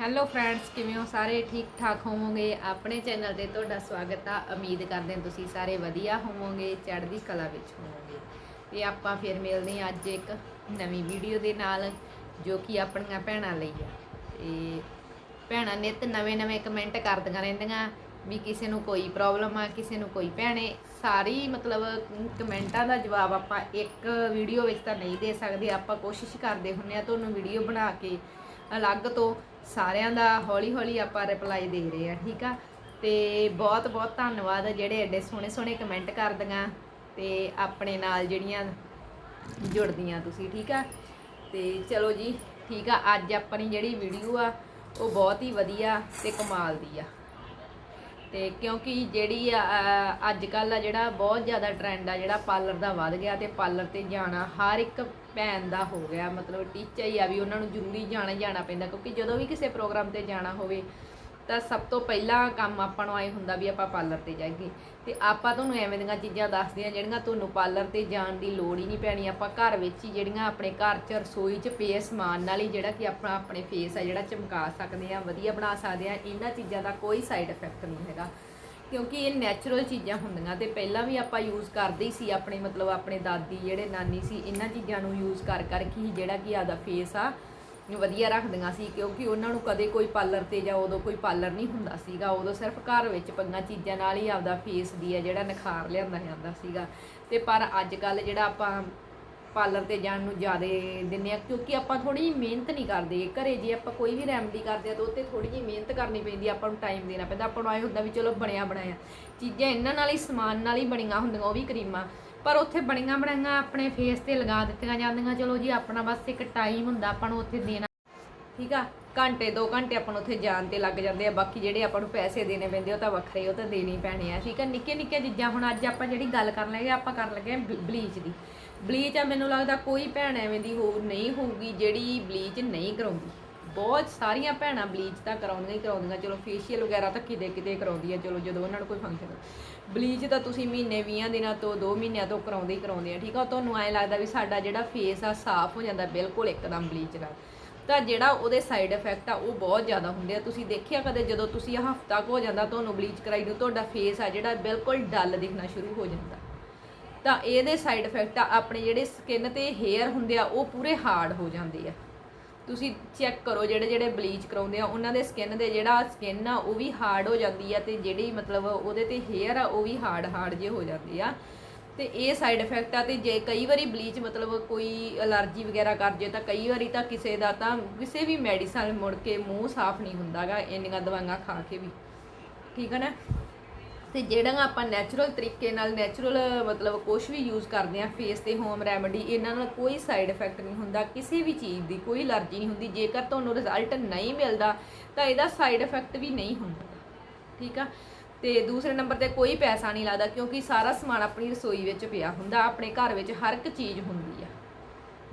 Hello friends ਕਿਵੇਂ ਹੋ? ਸਾਰੇ ਠੀਕ ਠਾਕ ਹੋਵੋਗੇ? ਆਪਣੇ ਚੈਨਲ ਤੇ ਤੁਹਾਡਾ ਸਵਾਗਤ ਆ। ਉਮੀਦ ਕਰਦੇ ਹਾਂ ਤੁਸੀਂ ਸਾਰੇ ਵਧੀਆ ਹੋਵੋਗੇ, ਚੜ੍ਹਦੀ ਕਲਾ ਵਿੱਚ ਹੋਵੋਗੇ। ਤੇ ਆਪਾਂ ਫਿਰ ਮਿਲਦੇ ਹਾਂ ਅੱਜ ਇੱਕ ਨਵੀਂ ਵੀਡੀਓ ਦੇ ਨਾਲ, ਜੋ ਕਿ ਆਪਣੀਆਂ ਭੈਣਾਂ ਲਈ ਆ। ਤੇ ਭੈਣਾਂ ਨਿਤ ਨਵੇਂ-ਨਵੇਂ ਕਮੈਂਟ ਕਰਦੀਆਂ ਰਹਿੰਦੀਆਂ ਵੀ ਕਿਸੇ ਨੂੰ ਕੋਈ ਪ੍ਰੋਬਲਮ ਆ, ਕਿਸੇ ਨੂੰ ਕੋਈ ਭੈਣੇ। ਸਾਰੀ ਮਤਲਬ ਕਮੈਂਟਾਂ ਦਾ ਜਵਾਬ ਆਪਾਂ ਇੱਕ ਵੀਡੀਓ ਵਿੱਚ ਤਾਂ ਨਹੀਂ ਦੇ ਸਕਦੇ। ਆਪਾਂ ਕੋਸ਼ਿਸ਼ ਕਰਦੇ ਹੁੰਨੇ ਆ ਤੁਹਾਨੂੰ ਵੀਡੀਓ ਬਣਾ ਕੇ ਅਲੱਗ ਤੋਂ ਸਾਰਿਆਂ ਦਾ ਹੌਲੀ-ਹੌਲੀ ਆਪਾਂ ਰਿਪਲਾਈ ਦੇ ਰਹੇ ਆ ਠੀਕ ਆ? ਤੇ ਬਹੁਤ-ਬਹੁਤ ਧੰਨਵਾਦ ਜਿਹੜੇ ਐਡੇ ਸੋਹਣੇ-ਸੋਹਣੇ ਕਮੈਂਟ ਕਰਦੀਆਂ ਤੇ ਆਪਣੇ ਨਾਲ ਜਿਹੜੀਆਂ ਜੁੜਦੀਆਂ ਤੁਸੀਂ, ਠੀਕ ਆ? ਤੇ ਚਲੋ ਜੀ, ਠੀਕ ਆ, ਅੱਜ ਆਪਣੀ ਜਿਹੜੀ ਵੀਡੀਓ ਆ, ਉਹ ਬਹੁਤ ਹੀ ਵਧੀਆ ਤੇ ਕਮਾਲ ਦੀ ਆ। ਤੇ ਕਿਉਂਕਿ ਜਿਹੜੀ ਅੱਜ ਕੱਲ ਆ ਜਿਹੜਾ ਬਹੁਤ ਜ਼ਿਆਦਾ ਟ੍ਰੈਂਡ ਆ, ਜਿਹੜਾ ਪਾਰਲਰ ਦਾ ਵੱਧ ਗਿਆ ਤੇ ਪਾਰਲਰ ਤੇ ਜਾਣਾ ਹਰ ਇੱਕ ਭੈਣ ਦਾ ਹੋ ਗਿਆ, ਮਤਲਬ ਟੀਚਾ ਹੀ ਆ ਵੀ ਉਹਨਾਂ ਨੂੰ ਜ਼ਰੂਰੀ ਜਾਣਾ ਹੀ ਜਾਣਾ ਪੈਂਦਾ, ਕਿਉਂਕਿ ਜਦੋਂ ਵੀ ਕਿਸੇ ਪ੍ਰੋਗਰਾਮ ਤੇ ਜਾਣਾ ਹੋਵੇ, ਤਾਂ ਸਭ ਤੋਂ ਪਹਿਲਾਂ ਕੰਮ ਆਪਾਂ ਨੂੰ ਆਏ ਹੁੰਦਾ ਵੀ ਆਪਾਂ ਪਾਰਲਰ ਤੇ ਜਾਈਏ। ਤੇ ਆਪਾਂ ਤੁਹਾਨੂੰ ਐਵੇਂ ਦੀਆਂ ਚੀਜ਼ਾਂ ਦੱਸਦੇ ਆ ਜਿਹੜੀਆਂ ਤੁਹਾਨੂੰ ਪਾਰਲਰ ਤੇ ਜਾਣ ਦੀ ਲੋੜ ਹੀ ਨਹੀਂ ਪੈਣੀ। ਆਪਾਂ ਘਰ ਵਿੱਚ ਹੀ ਜਿਹੜੀਆਂ ਆਪਣੇ ਘਰ 'ਚ ਰਸੋਈ 'ਚ ਪਏ ਸਮਾਨ ਨਾਲ ਹੀ ਜਿਹੜਾ ਕਿ ਆਪਣਾ ਆਪਣੇ ਫੇਸ ਆ ਜਿਹੜਾ ਚਮਕਾ ਸਕਦੇ ਆ, ਵਧੀਆ ਬਣਾ ਸਕਦੇ ਆ, ਇਹਨਾਂ ਚੀਜ਼ਾਂ ਦਾ ਕੋਈ ਸਾਈਡ ਇਫੈਕਟ ਨਹੀਂ ਹੈਗਾ। ਕਿਉਂਕਿ ਇਹ ਨੈਚੁਰਲ ਚੀਜ਼ਾਂ ਹੁੰਦੀਆਂ ਤੇ ਪਹਿਲਾਂ ਵੀ ਆਪਾਂ ਯੂਜ਼ ਕਰਦੇ ਹੀ ਸੀ ਆਪਣੇ, ਮਤਲਬ ਆਪਣੇ ਦਾਦੀ, ਜਿਹੜੇ ਨਾਨੀ ਸੀ, ਇਹਨਾਂ ਚੀਜ਼ਾਂ ਨੂੰ ਯੂਜ਼ ਕਰ ਕਰਕੇ ਹੀ ਜਿਹੜਾ ਕਿ ਆਦਾ ਫੇਸ ਆ, ਵਧੀਆ ਰੱਖਦੀਆਂ ਸੀ, ਕਿਉਂਕਿ ਉਹਨਾਂ ਨੂੰ ਕਦੇ ਕੋਈ ਪਾਰਲਰ ਤੇ ਜਾਂ ਉਦੋਂ ਕੋਈ ਪਾਰਲਰ ਨਹੀਂ ਹੁੰਦਾ ਸੀਗਾ, ਉਦੋਂ ਸਿਰਫ ਘਰ ਵਿੱਚ ਪੰਗਾ ਚੀਜ਼ਾਂ ਨਾਲ ਹੀ ਆਪਦਾ ਫੇਸ ਦੀ ਆ ਜਿਹੜਾ ਨਿਖਾਰ ਲਿਆਂਦਾ ਜਾਂਦਾ ਸੀਗਾ। ਤੇ ਪਰ ਅੱਜ ਕੱਲ ਜਿਹੜਾ ਆਪਾਂ ਪਾਰਲਰ ਤੇ ਜਾਣ ਨੂੰ ਜ਼ਿਆਦਾ ਦਿੰਨੇ ਆ, ਕਿਉਂਕਿ ਆਪਾਂ ਥੋੜੀ ਜਿਹੀ ਮਿਹਨਤ ਨਹੀਂ ਕਰਦੇ। ਘਰੇ ਜੇ ਆਪਾਂ ਕੋਈ ਵੀ ਰੈਮਡੀ ਕਰਦੇ ਆ ਤਾਂ ਉੱਤੇ ਥੋੜੀ ਜਿਹੀ ਮਿਹਨਤ ਕਰਨੀ ਪੈਂਦੀ ਆ, ਆਪਾਂ ਨੂੰ ਟਾਈਮ ਦੇਣਾ ਪੈਂਦਾ। ਆਪਾਂ ਨੂੰ ਆਏ ਹੁੰਦਾ ਵੀ ਚਲੋ ਬਣਿਆ ਬਣਾਇਆ। ਚੀਜ਼ਾਂ ਇਹਨਾਂ ਨਾਲ ਹੀ, ਸਮਾਨ ਨਾਲ ਹੀ ਬਣੀਆਂ ਹੁੰਦੀਆਂ, ਉਹ ਵੀ ਕਰੀਮਾਂ। ਪਰ ਉੱਥੇ ਬਣੀਆਂ ਬਣਾਈਆਂ ਆਪਣੇ ਫੇਸ ਤੇ ਲਗਾ ਦਿੱਤੀਆਂ ਜਾਂਦੀਆਂ। ਚਲੋ ਜੀ, ਆਪਣਾ ਬਸ ਇੱਕ ਟਾਈਮ ਹੁੰਦਾ, ਆਪਾਂ ਨੂੰ ਉੱਥੇ ਦੇਣਾ। ਠੀਕ ਆ? ਘੰਟੇ 2 ਘੰਟੇ ਆਪਾਂ ਨੂੰ ਉੱਥੇ ਜਾਣ ਤੇ ਲੱਗ ਜਾਂਦੇ ਆ। ਬਾਕੀ ਜਿਹੜੇ ਆਪਾਂ ਨੂੰ ਪੈਸੇ ਦੇਣੇ ਪੈਂਦੇ, ਉਹ ਤਾਂ ਵੱਖਰੇ, ਉਹ ਤਾਂ ਦੇਣੇ ਪੈਣੇ ਆ। ਠੀਕ ਆ? ਨਿੱਕੇ ਨਿੱਕੇ ਚੀਜ਼ਾਂ ਹੁਣ ਅੱਜ ਆਪਾਂ ਜਿਹੜੀ ਗੱਲ ਕਰਨ ਲੱਗੇ ਆਪਾਂ ਕਰਨ ਲੱਗੇ ਬਲੀਚ ਦੀ। ਬਲੀਚ ਆ, ਮੈਨੂੰ ਲੱਗਦਾ ਕੋਈ ਭੈਣ ਐਵੇਂ ਦੀ ਹੋ ਨਹੀਂ ਹੋਊਗੀ ਜਿਹੜੀ ਬਲੀਚ ਨਹੀਂ ਕਰਾਉਂਦੀ। ਬਹੁਤ ਸਾਰੀਆਂ ਭੈਣਾਂ ਬਲੀਚ ਤਾਂ ਕਰਾਉਂਦੀਆਂ ਹੀ ਕਰਾਉਂਦੀਆਂ। ਚਲੋ ਫੇਸ਼ੀਅਲ ਵਗੈਰਾ ਤਾਂ ਕਿਤੇ ਕਿਤੇ ਕਰਾਉਂਦੀਆਂ, ਚਲੋ ਜਦੋਂ ਉਹਨਾਂ ਨੂੰ ਕੋਈ ਫੰਕਸ਼ਨ ਬਲੀਚ ਤਾਂ ਤੁਸੀਂ ਮਹੀਨੇ 20 ਦਿਨਾਂ ਤੋਂ 2 ਮਹੀਨਿਆਂ ਤੋਂ ਕਰਾਉਂਦੇ ਹੀ ਕਰਾਉਂਦੇ ਆ, ਠੀਕ ਆ? ਤੁਹਾਨੂੰ ਐਂ ਲੱਗਦਾ ਵੀ ਸਾਡਾ ਜਿਹੜਾ ਫੇਸ ਆ, ਸਾਫ਼ ਹੋ ਜਾਂਦਾ ਬਿਲਕੁਲ ਇੱਕਦਮ ਬਲੀਚ ਨਾਲ। ਤਾਂ ਜਿਹੜਾ ਉਹਦੇ ਸਾਈਡ ਇਫੈਕਟ ਆ, ਉਹ ਬਹੁਤ ਜ਼ਿਆਦਾ ਹੁੰਦੇ ਆ। ਤੁਸੀਂ ਦੇਖਿਆ ਕਦੇ ਜਦੋਂ ਤੁਸੀਂ ਹਫਤਾ ਕੁ ਹੋ ਜਾਂਦਾ ਤੁਹਾਨੂੰ ਬਲੀਚ ਕਰਾਈ ਨੂੰ, ਤੁਹਾਡਾ ਫੇਸ ਆ ਜਿਹੜਾ ਬਿਲਕੁਲ ਡੱਲ ਦਿਖਣਾ ਸ਼ੁਰੂ ਹੋ ਜਾਂਦਾ। ਤਾਂ ਇਹਦੇ ਸਾਈਡ ਇਫੈਕਟ ਆ, ਆਪਣੇ ਜਿਹੜੇ ਸਕਿਨ ਤੇ ਹੇਅਰ ਹੁੰਦੇ ਆ, ਉਹ ਪੂਰੇ ਹਾਰਡ ਹੋ ਜਾਂਦੇ ਆ। ਤੁਸੀਂ ਚੈੱਕ ਕਰੋ ਜਿਹੜੇ ਜਿਹੜੇ ਬਲੀਚ ਕਰਾਉਂਦੇ ਆ, ਉਹਨਾਂ ਦੇ ਸਕਿਨ ਦੇ ਜਿਹੜਾ ਸਕਿਨ ਆ, ਉਹ ਵੀ ਹਾਰਡ ਹੋ ਜਾਂਦੀ ਆ ਤੇ ਜਿਹੜੀ ਮਤਲਬ ਉਹਦੇ ਤੇ ਹੇਅਰ ਆ, ਉਹ ਵੀ ਹਾਰਡ ਹਾਰਡ ਜੇ ਹੋ ਜਾਂਦੇ ਆ। ਤੇ ਇਹ ਸਾਈਡ ਇਫੈਕਟ ਆ ਤੇ ਜੇ ਕਈ ਵਾਰੀ ਬਲੀਚ ਮਤਲਬ ਕੋਈ ਅਲਰਜੀ ਵਗੈਰਾ ਕਰ ਜੇ, ਤਾਂ ਕਈ ਵਾਰੀ ਤਾਂ ਕਿਸੇ ਦਾ ਤਾਂ ਕਿਸੇ ਵੀ ਮੈਡੀਸਨ ਮੁੜ ਕੇ ਮੂੰਹ ਸਾਫ਼ ਨਹੀਂ ਹੁੰਦਾਗਾ, ਇੰਨੀਆਂ ਦਵਾਈਆਂ ਖਾ ਕੇ ਵੀ। ਠੀਕ ਹੈ ਨਾ? ਤੇ ਜਿਹੜਾ ਆਪਾਂ ਨੈਚੁਰਲ ਤਰੀਕੇ ਨਾਲ ਨੈਚੁਰਲ ਮਤਲਬ ਕੁਝ ਵੀ ਯੂਜ਼ ਕਰਦੇ ਆ ਫੇਸ ਤੇ ਹੋਮ ਰੈਮਡੀ ਇਹਨਾਂ ਨਾਲ ਕੋਈ ਸਾਈਡ ਇਫੈਕਟ ਨਹੀਂ ਹੁੰਦਾ, ਕਿਸੇ ਵੀ ਚੀਜ਼ ਦੀ ਕੋਈ ਅਲਰਜੀ ਨਹੀਂ ਹੁੰਦੀ। ਜੇਕਰ ਤੁਹਾਨੂੰ ਰਿਜ਼ਲਟ ਨਹੀਂ ਮਿਲਦਾ, ਤਾਂ ਇਹਦਾ ਸਾਈਡ ਇਫੈਕਟ ਵੀ ਨਹੀਂ ਹੁੰਦਾ। ਠੀਕ ਆ? ਤੇ ਦੂਸਰੇ ਨੰਬਰ ਤੇ ਕੋਈ ਪੈਸਾ ਨਹੀਂ ਲੱਗਦਾ, ਕਿਉਂਕਿ ਸਾਰਾ ਸਮਾਨ ਆਪਣੀ ਰਸੋਈ ਵਿੱਚ ਪਿਆ ਹੁੰਦਾ, ਆਪਣੇ ਘਰ ਵਿੱਚ ਹਰ ਇੱਕ ਚੀਜ਼ ਹੁੰਦੀ ਆ।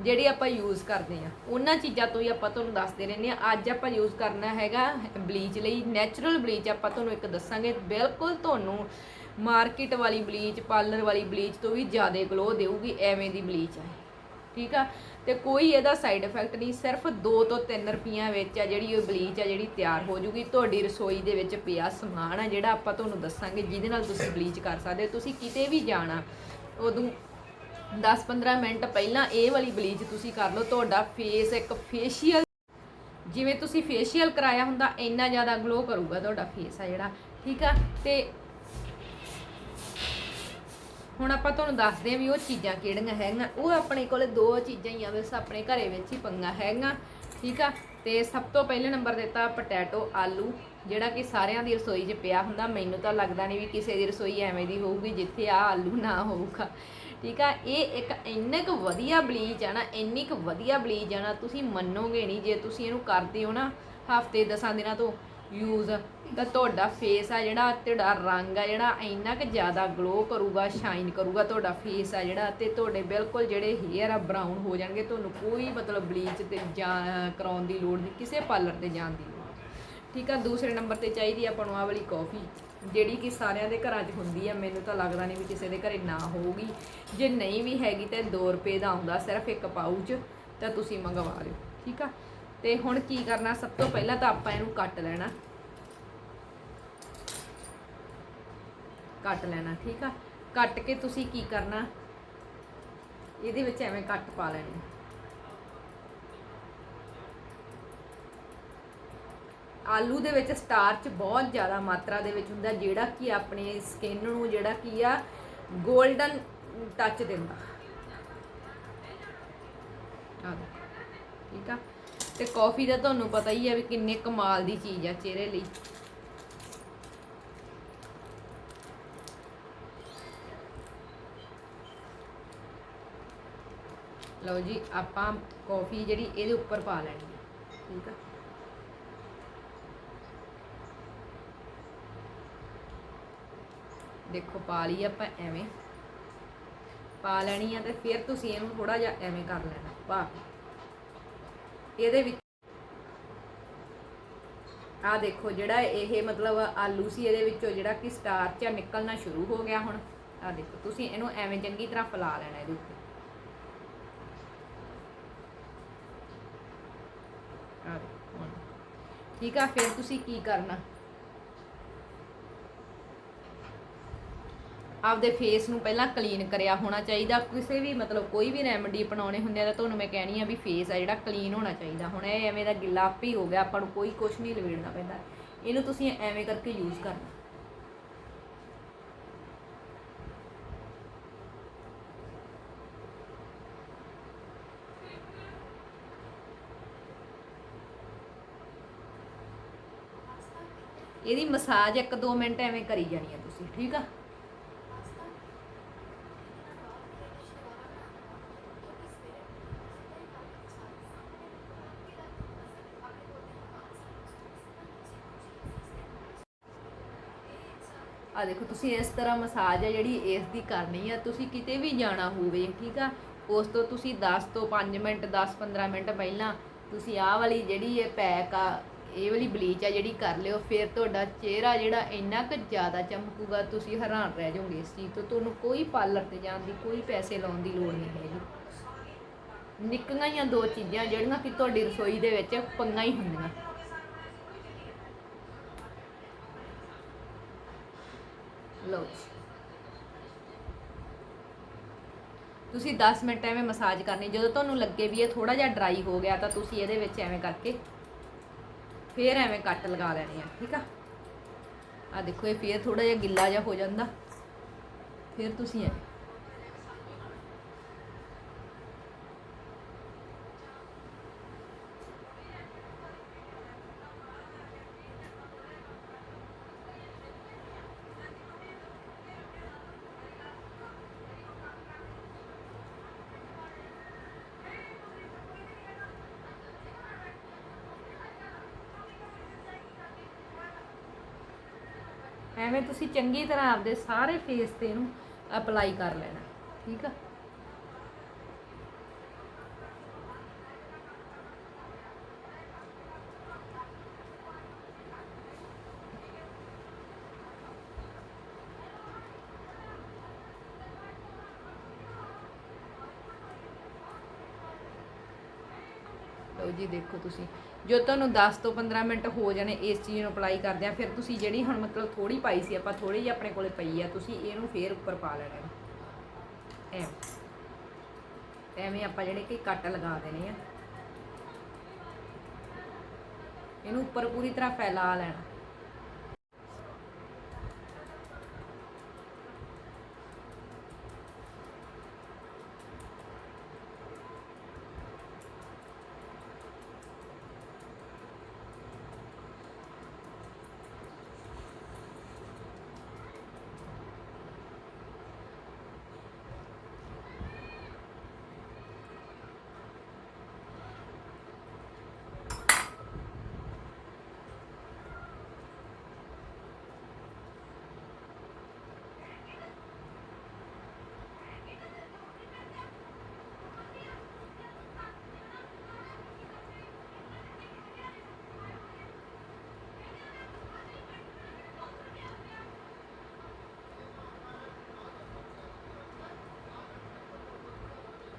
ਜਿਹੜੇ ਆਪਾਂ ਯੂਜ਼ ਕਰਦੇ ਆ ਉਹਨਾਂ ਚੀਜ਼ਾਂ ਤੋਂ ਹੀ ਆਪਾਂ ਤੁਹਾਨੂੰ ਦੱਸਦੇ ਰਹਿੰਦੇ ਆ ਅੱਜ ਆਪਾਂ ਯੂਜ਼ ਕਰਨਾ ਹੈਗਾ ਬਲੀਚ ਲਈ ਨੈਚੁਰਲ ਬਲੀਚ ਆਪਾਂ ਤੁਹਾਨੂੰ ਇੱਕ ਦੱਸਾਂਗੇ। ਬਿਲਕੁਲ ਤੁਹਾਨੂੰ ਮਾਰਕੀਟ ਵਾਲੀ ਬਲੀਚ ਪਾਰਲਰ ਵਾਲੀ ਬਲੀਚ ਤੋਂ ਵੀ ਜ਼ਿਆਦਾ ਗਲੋ ਦੇਊਗੀ, ਐਵੇਂ ਦੀ ਬਲੀਚ ਹੈ ਠੀਕ ਆ? ਤੇ ਕੋਈ ਇਹਦਾ ਸਾਈਡ ਇਫੈਕਟ ਨਹੀਂ, ਸਿਰਫ 2 ਤੋਂ 3 ਰੁਪਈਆਂ ਵਿੱਚ ਆ ਜਿਹੜੀ ਉਹ ਬਲੀਚ ਆ, ਜਿਹੜੀ ਤਿਆਰ ਹੋ ਜੂਗੀ। ਤੁਹਾਡੀ ਰਸੋਈ ਦੇ ਵਿੱਚ ਪਿਆ ਸਮਾਨ ਆ ਜਿਹੜਾ ਆਪਾਂ ਤੁਹਾਨੂੰ ਦੱਸਾਂਗੇ, ਜਿਹਦੇ ਨਾਲ ਤੁਸੀਂ ਬਲੀਚ ਕਰ ਸਕਦੇ ਹੋ। ਤੁਸੀਂ ਕਿਤੇ ਵੀ ਜਾਣਾ, ਉਦੋਂ 10-15 ਮਿੰਟ ਪਹਿਲਾਂ ਇਹ ਵਾਲੀ ਬਲੀਚ ਤੁਸੀਂ ਕਰ ਲਓ, ਤੁਹਾਡਾ ਫੇਸ ਇੱਕ ਫੇਸ਼ੀਅਲ ਜਿਵੇਂ ਤੁਸੀਂ ਫੇਸ਼ੀਅਲ ਕਰਾਇਆ ਹੁੰਦਾ, ਇੰਨਾ ਜ਼ਿਆਦਾ ਗਲੋ ਕਰੂਗਾ ਤੁਹਾਡਾ ਫੇਸ ਆ ਜਿਹੜਾ, ਠੀਕ ਆ? ਤੇ ਹੁਣ ਆਪਾਂ ਤੁਹਾਨੂੰ ਦੱਸਦੇ ਹਾਂ ਵੀ ਉਹ ਚੀਜ਼ਾਂ ਕਿਹੜੀਆਂ ਹੈਗੀਆਂ। ਉਹ ਆਪਣੇ ਕੋਲੇ ਦੋ ਚੀਜ਼ਾਂ ਹੀ ਆ, ਬਸ ਆਪਣੇ ਘਰੇ ਵਿੱਚ ਹੀ ਪੰਗਾ ਹੈਗੀਆਂ, ਠੀਕ ਆ? ਤੇ ਸਭ ਤੋਂ ਪਹਿਲੇ ਨੰਬਰ ਦਿੱਤਾ ਪੋਟੈਟੋ ਆਲੂ, ਜਿਹੜਾ ਕਿ ਸਾਰਿਆਂ ਦੀ ਰਸੋਈ 'ਚ ਪਿਆ ਹੁੰਦਾ। ਮੈਨੂੰ ਤਾਂ ਲੱਗਦਾ ਨਹੀਂ ਵੀ ਕਿਸੇ ਦੀ ਰਸੋਈ ਐਵੇਂ ਦੀ ਹੋਊਗੀ, ਜਿੱਥੇ ਆ ਆਲੂ ਨਾ ਹੋਊਗਾ। ਠੀਕ ਆ, ਇਹ ਇੱਕ ਇੰਨੇ ਕੁ ਵਧੀਆ ਬਲੀਚ ਆ ਨਾ, ਇੰਨੀ ਕੁ ਵਧੀਆ ਬਲੀਚ ਆ ਨਾ, ਤੁਸੀਂ ਮੰਨੋਗੇ ਨਹੀਂ, ਜੇ ਤੁਸੀਂ ਇਹਨੂੰ ਕਰਦੇ ਹੋ ਨਾ ਹਫ਼ਤੇ 10 ਦਿਨਾਂ ਤੋਂ ਯੂਜ਼ ਤਾਂ ਤੁਹਾਡਾ ਫੇਸ ਆ ਜਿਹੜਾ, ਤੁਹਾਡਾ ਰੰਗ ਆ ਜਿਹੜਾ ਇੰਨਾ ਕੁ ਜ਼ਿਆਦਾ ਗਲੋ ਕਰੂਗਾ ਸ਼ਾਈਨ ਕਰੂਗਾ ਤੁਹਾਡਾ ਫੇਸ ਆ ਜਿਹੜਾ, ਤੇ ਤੁਹਾਡੇ ਬਿਲਕੁਲ ਜਿਹੜੇ ਹੇਅਰ ਆ ਬਰਾਊਨ ਹੋ ਜਾਣਗੇ, ਤੁਹਾਨੂੰ ਕੋਈ ਮਤਲਬ ਬਲੀਚ ਤੇ ਜਾਂ ਕਰਾਉਣ ਦੀ ਲੋੜ ਨਹੀਂ, ਕਿਸੇ ਪਾਰਲਰ ਤੇ ਜਾਣ ਦੀ ਲੋੜ ਠੀਕ ਆ, ਦੂਸਰੇ ਨੰਬਰ ਤੇ ਚਾਹੀਦੀ ਆਪਾਂ ਨੂੰ ਆਹ ਵਾਲੀ ਕਾਫੀ ਜਿਹੜੀ ਕਿ ਸਾਰਿਆਂ ਦੇ ਘਰਾਂ 'ਚ ਹੁੰਦੀ ਆ, ਮੈਨੂੰ ਤਾਂ ਲੱਗਦਾ ਨਹੀਂ ਵੀ ਕਿਸੇ ਦੇ ਘਰੇ ਨਾ ਹੋਊਗੀ। ਜੇ ਨਹੀਂ ਵੀ ਹੈਗੀ ਤਾਂ 2 ਰੁਪਏ ਦਾ ਆਉਂਦਾ ਸਿਰਫ ਇੱਕ ਪਾਊਚ, ਤਾਂ ਤੁਸੀਂ ਮੰਗਵਾ ਲਿਓ, ਠੀਕ ਆ? ਤੇ ਹੁਣ ਕੀ ਕਰਨਾ, ਸਭ ਤੋਂ ਪਹਿਲਾਂ ਤਾਂ ਆਪਾਂ ਇਹਨੂੰ ਕੱਟ ਲੈਣਾ। ਕੱਟ ਲੈਣਾ, ਠੀਕ ਆ? ਕੱਟ ਕੇ ਤੁਸੀਂ ਕੀ ਕਰਨਾ, ਇਹਦੇ ਵਿੱਚ ਐਵੇਂ ਕੱਟ ਪਾ ਲੈਣੇ। ਆਲੂ ਦੇ ਵਿੱਚ ਸਟਾਰਚ ਬਹੁਤ ਜ਼ਿਆਦਾ ਮਾਤਰਾ ਦੇ ਵਿੱਚ ਹੁੰਦਾ, ਜਿਹੜਾ ਕਿ ਆਪਣੇ ਸਕਿਨ ਨੂੰ, ਜਿਹੜਾ ਕੀ ਆ 골ਡਨ ਟੱਚ ਦਿੰਦਾ ਠੀਕ ਆ? ਤੇ ਕਾਫੀ ਦਾ ਤੁਹਾਨੂੰ ਪਤਾ ਹੀ ਹੈ ਵੀ ਕਿੰਨੇ ਕਮਾਲ ਦੀ ਚੀਜ਼ ਆ ਚਿਹਰੇ ਲਈ। ਲਓ ਜੀ, ਆਪਾਂ ਕਾਫੀ ਜਿਹੜੀ, ਇਹਦੇ ਉੱਪਰ ਪਾ ਲੈਣੀ ਹੈ ਠੀਕ ਆ? ਦੇਖੋ ਪਾ ਲਈ ਆਪਾਂ ਐਵੇਂ। ਪਾ ਲੈਣੀ ਆ ਤੇ ਫਿਰ ਤੁਸੀਂ ਇਹਨੂੰ ਥੋੜਾ ਜਿਹਾ ਐਵੇਂ ਕਰ ਲੈਣਾ, ਪਾ। ਇਹਦੇ ਵਿੱਚ ਆ ਦੇਖੋ ਜਿਹੜਾ ਇਹ ਮਤਲਬ ਆਲੂ ਸੀ ਇਹਦੇ ਵਿੱਚੋਂ ਜਿਹੜਾ ਕਿ ਸਟਾਰਚ ਆ ਨਿਕਲਣਾ ਸ਼ੁਰੂ ਹੋ ਗਿਆ ਹੁਣ। ਆ ਦੇਖੋ ਤੁਸੀਂ ਇਹਨੂੰ ਐਵੇਂ ਚੰਗੀ ਤਰ੍ਹਾਂ ਫੈਲਾ ਲੈਣਾ ਇਹਦੇ ਉੱਤੇ। ਠੀਕ ਆ, ਫਿਰ ਤੁਸੀਂ ਕੀ ਕਰਨਾ? ਆਪਦੇ ਫੇਸ ਨੂੰ ਪਹਿਲਾਂ ਕਲੀਨ ਕਰਿਆ ਹੋਣਾ ਚਾਹੀਦਾ। ਕਿਸੇ ਵੀ ਮਤਲਬ ਕੋਈ ਵੀ ਰੈਮਡੀ ਅਪਣਾਉਣੇ ਹੁੰਦੇ ਆ ਤਾਂ ਤੁਹਾਨੂੰ ਮੈਂ ਕਹਿਣੀ ਆ ਵੀ ਫੇਸ ਆ ਜਿਹੜਾ ਕਲੀਨ ਹੋਣਾ ਚਾਹੀਦਾ। ਹੁਣ ਇਹ ਐਵੇਂ ਦਾ ਗਿੱਲਾ ਹੀ ਹੋ ਗਿਆ, ਆਪਾਂ ਨੂੰ ਕੋਈ ਕੁਛ ਨਹੀਂ ਲਵੇੜਨਾ ਪੈਂਦਾ। ਇਹਨੂੰ ਤੁਸੀਂ ਐਵੇਂ ਕਰਕੇ ਯੂਜ਼ ਕਰਨਾ। ਇਹਦੀ ਮਸਾਜ 1-2 ਮਿੰਟ ਐਵੇਂ ਕਰੀ ਜਾਣੀ ਆ ਤੁਸੀਂ, ਠੀਕ ਆ? ਆ ਦੇਖੋ, ਤੁਸੀਂ ਇਸ ਤਰ੍ਹਾਂ ਮਸਾਜ ਹੈ ਜਿਹੜੀ ਇਸ ਦੀ ਕਰਨੀ ਆ, ਤੁਸੀਂ ਕਿਤੇ ਵੀ ਜਾਣਾ ਹੋਵੇ, ਠੀਕ ਆ? ਉਸ ਤੋਂ ਤੁਸੀਂ 10 ਤੋਂ 5 ਮਿੰਟ 10-15 ਮਿੰਟ ਪਹਿਲਾਂ ਤੁਸੀਂ ਆਹ ਵਾਲੀ ਜਿਹੜੀ ਇਹ ਪੈਕ ਆ, ਇਹ ਵਾਲੀ ਬਲੀਚ ਆ ਜਿਹੜੀ ਕਰ ਲਿਓ, ਫਿਰ ਤੁਹਾਡਾ ਚਿਹਰਾ ਜਿਹੜਾ ਇੰਨਾ ਕੁ ਜ਼ਿਆਦਾ ਚਮਕੂਗਾ, ਤੁਸੀਂ ਹੈਰਾਨ ਰਹਿ ਜਾਓਗੇ ਇਸ ਚੀਜ਼ ਤੋਂ। ਤੁਹਾਨੂੰ ਕੋਈ ਪਾਰਲਰ ਤੇ ਜਾਣ ਦੀ, ਕੋਈ ਪੈਸੇ ਲਾਉਣ ਦੀ ਲੋੜ ਨਹੀਂ ਹੈਗੀ। ਨਿੱਕੀਆਂ ਹੀ ਦੋ ਚੀਜ਼ਾਂ, ਜਿਹੜੀਆਂ ਕਿ ਤੁਹਾਡੀ ਰਸੋਈ ਦੇ ਵਿੱਚ ਪੰਗਾਂ ਹੀ ਹੁੰਦੀਆਂ। ਲਓ ਜੀ। ਤੁਸੀਂ 10 ਮਿੰਟ ਐਵੇਂ ਮਸਾਜ ਕਰਨੀ, ਜਦੋਂ ਤੁਹਾਨੂੰ ਲੱਗੇ ਵੀ ਇਹ ਥੋੜਾ ਜਿਹਾ ਡਰਾਈ ਹੋ ਗਿਆ, ਤਾਂ ਤੁਸੀਂ ਇਹਦੇ ਵਿੱਚ ਐਵੇਂ ਕਰਕੇ ਫੇਰ ਐਵੇਂ ਕੱਟ ਲਗਾ ਲੈਣੀ ਆ, ਠੀਕ ਆ? ਆ ਦੇਖੋ, ਇਹ ਫੇਰ ਥੋੜਾ ਜਿਹਾ ਗਿੱਲਾ ਜਿਹਾ ਹੋ ਜਾਂਦਾ। ਫਿਰ ਤੁਸੀਂ ਐ ਐਵੇਂ ਤੁਸੀਂ ਚੰਗੀ ਤਰ੍ਹਾਂ ਆਪਦੇ ਸਾਰੇ ਫੇਸ ਤੇ ਇਹਨੂੰ ਅਪਲਾਈ ਕਰ ਲੈਣਾ ਠੀਕ ਆ? ਜੀ ਦੇਖੋ ਤੁਸੀਂ। ਜੋ ਤੁਹਾਨੂੰ 10 ਤੋਂ 15 ਮਿੰਟ ਹੋ ਜਾਣੇ ਇਸ ਚੀਜ਼ ਨੂੰ ਅਪਲਾਈ ਕਰਦੇ ਆ, ਫਿਰ ਤੁਸੀਂ ਜਿਹੜੀ ਹੁਣ ਮਤਲਬ ਥੋੜੀ ਪਾਈ ਸੀ, ਆਪਾਂ ਥੋੜੀ ਜਿਹੀ ਆਪਣੇ ਕੋਲੇ ਪਈ ਆ, ਤੁਸੀਂ ਇਹਨੂੰ ਫੇਰ ਉੱਪਰ ਪਾ ਲੈਣਾ ਹੈ। ਐਵੇਂ। ਐਵੇਂ ਆਪਾਂ ਜਿਹੜੇ ਕਿ ਕੱਟ ਲਗਾ ਦੇਣੇ ਆ। ਇਹਨੂੰ ਉੱਪਰ ਪੂਰੀ ਤਰ੍ਹਾਂ ਫੈਲਾ ਲੈਣਾ।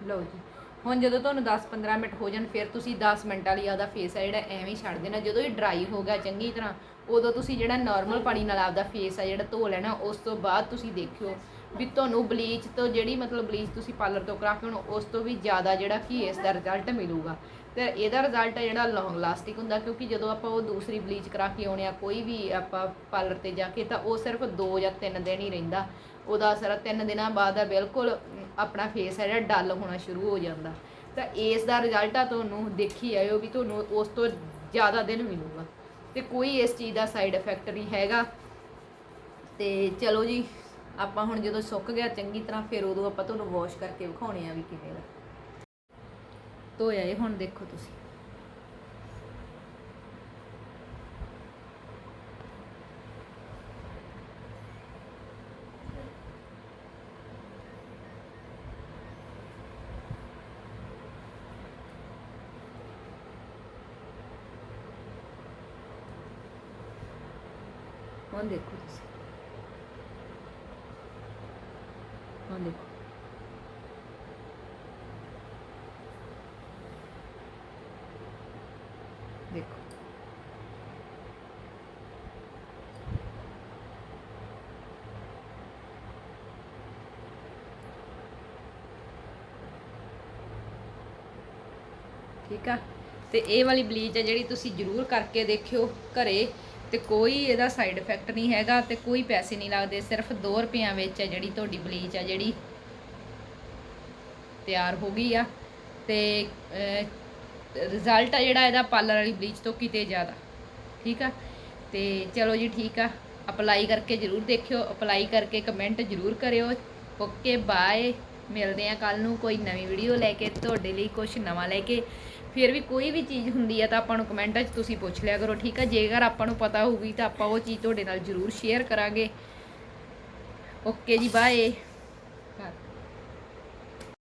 ਲਓ ਜੀ। ਹੁਣ ਜਦੋਂ ਤੁਹਾਨੂੰ 10-15 ਮਿੰਟ ਹੋ ਜਾਣ, ਫਿਰ ਤੁਸੀਂ 10 ਮਿੰਟ ਵਾਲੀ ਆਪਦਾ ਫੇਸ ਆ ਜਿਹੜਾ ਐਵੇਂ ਹੀ ਛੱਡ ਦੇਣਾ। ਜਦੋਂ ਇਹ ਡਰਾਈ ਹੋ ਗਿਆ ਚੰਗੀ ਤਰ੍ਹਾਂ, ਉਦੋਂ ਤੁਸੀਂ ਜਿਹੜਾ ਨਾਰਮਲ ਪਾਣੀ ਨਾਲ ਆਪਦਾ ਫੇਸ ਆ ਜਿਹੜਾ ਧੋ ਲੈਣਾ, ਉਸ ਤੋਂ ਬਾਅਦ ਤੁਸੀਂ ਦੇਖਿਓ ਵੀ ਤੁਹਾਨੂੰ ਬਲੀਚ ਤੋਂ ਜਿਹੜੀ ਮਤਲਬ ਬਲੀਚ ਤੁਸੀਂ ਪਾਰਲਰ ਤੋਂ ਕਰਾ ਕੇ ਹੁਣ ਉਸ ਤੋਂ ਵੀ ਜ਼ਿਆਦਾ ਜਿਹੜਾ ਕੀ ਇਸ ਦਾ ਰਿਜ਼ਲਟ ਮਿਲੂਗਾ। ਤੇ ਇਹਦਾ ਰਿਜ਼ਲਟ ਜਿਹੜਾ ਲੌਂਗ ਲਾਸਟਿਕ ਹੁੰਦਾ, ਕਿਉਂਕਿ ਜਦੋਂ ਆਪਾਂ ਉਹ ਦੂਸਰੀ ਬਲੀਚ ਕਰਾ ਕੇ ਆਉਣੇ ਆ, ਕੋਈ ਵੀ ਆਪਾਂ ਪਾਰਲਰ ਤੇ ਜਾ ਕੇ, ਤਾਂ ਉਹ ਸਿਰਫ 2 ਜਾਂ 3 ਦਿਨ ਹੀ ਰਹਿੰਦਾ। ਉਹਦਾ ਅਸਰ 3 ਦਿਨਾਂ ਬਾਅਦ ਬਿਲਕੁਲ ਆਪਣਾ ਫੇਸ ਹੈ ਜਿਹੜਾ, ਡਲ ਹੋਣਾ ਸ਼ੁਰੂ ਹੋ ਜਾਂਦਾ। ਤਾਂ ਇਸ ਦਾ ਰਿਜ਼ਲਟ ਆ, ਤੁਹਾਨੂੰ ਦੇਖੀ ਆਇਓ ਵੀ ਤੁਹਾਨੂੰ ਉਸ ਤੋਂ ਜ਼ਿਆਦਾ ਦਿਨ ਮਿਲੂਗਾ। ਤੇ ਕੋਈ ਇਸ ਚੀਜ਼ ਦਾ ਸਾਈਡ ਇਫੈਕਟ ਨਹੀਂ ਹੈਗਾ। ਤੇ ਚਲੋ ਜੀ, ਆਪਾਂ ਹੁਣ ਜਦੋਂ ਸੁੱਕ ਗਿਆ, ਚੰਗੀ ਤਰ੍ਹਾਂ ਫਿਰ ਉਦੋਂ ਆਪਾਂ ਤੁਹਾਨੂੰ ਵਾਸ਼ ਕਰਕੇ ਵਿਖਾਉਣੇ ਆ ਵੀ ਕਿਵੇਂ ਦਾ ਧੋਇਆ ਇਹ ਹੁਣ ਦੇਖੋ ਤੁਸੀਂ। ਹੁਣ ਦੇਖੋ ਤੁਸੀਂ। ਹੁਣ ਦੇਖੋ ਦੇਖੋ। ਠੀਕ ਆ? ਤੇ ਇਹ ਵਾਲੀ ਬਲੀਚ ਹੈ ਜਿਹੜੀ ਤੁਸੀਂ ਜ਼ਰੂਰ ਕਰਕੇ ਦੇਖਿਓ ਘਰੇ ਤੇ ਕੋਈ ਇਹਦਾ ਸਾਈਡ ਇਫੈਕਟ ਨਹੀਂ ਹੈਗਾ ਤੇ ਕੋਈ ਪੈਸੇ ਨਹੀਂ ਲੱਗਦੇ, ਸਿਰਫ 2 ਰੁਪਈਆਂ ਵਿੱਚ ਹੈ ਜਿਹੜੀ ਤੁਹਾਡੀ ਬਲੀਚ ਹੈ ਜਿਹੜੀ ਤਿਆਰ ਹੋ ਗਈ ਆ। ਤੇ ਰਿਜ਼ਲਟ ਆ ਜਿਹੜਾ ਇਹਦਾ ਪਾਰਲਰ ਵਾਲੀ ਬਲੀਚ ਤੋਂ ਕਿਤੇ ਜ਼ਿਆਦਾ, ਠੀਕ ਆ? ਤੇ ਚਲੋ ਜੀ ਠੀਕ ਆ ਅਪਲਾਈ ਕਰਕੇ ਜ਼ਰੂਰ ਦੇਖਿਓ ਅਪਲਾਈ ਕਰਕੇ ਕਮੈਂਟ ਜ਼ਰੂਰ ਕਰਿਓ। ਓਕੇ ਬਾਏ ਮਿਲਦੇ ਆ ਕੱਲ ਨੂੰ ਕੋਈ ਨਵੀਂ ਵੀਡੀਓ ਲੈ ਕੇ, ਤੁਹਾਡੇ ਲਈ ਕੁਝ ਨਵਾਂ ਲੈ ਕੇ। ਫਿਰ ਵੀ ਕੋਈ ਵੀ ਚੀਜ਼ ਹੁੰਦੀ ਆ ਤਾਂ ਆਪਾਂ ਨੂੰ ਕਮੈਂਟਾਂ 'ਚ ਤੁਸੀਂ ਪੁੱਛ ਲਿਆ ਕਰੋ, ਠੀਕ ਆ? ਜੇਕਰ ਆਪਾਂ ਨੂੰ ਪਤਾ ਹੋਊਗੀ ਤਾਂ ਆਪਾਂ ਉਹ ਚੀਜ਼ ਤੁਹਾਡੇ ਨਾਲ ਜ਼ਰੂਰ ਸ਼ੇਅਰ ਕਰਾਂਗੇ। ਓਕੇ ਜੀ ਬਾਏ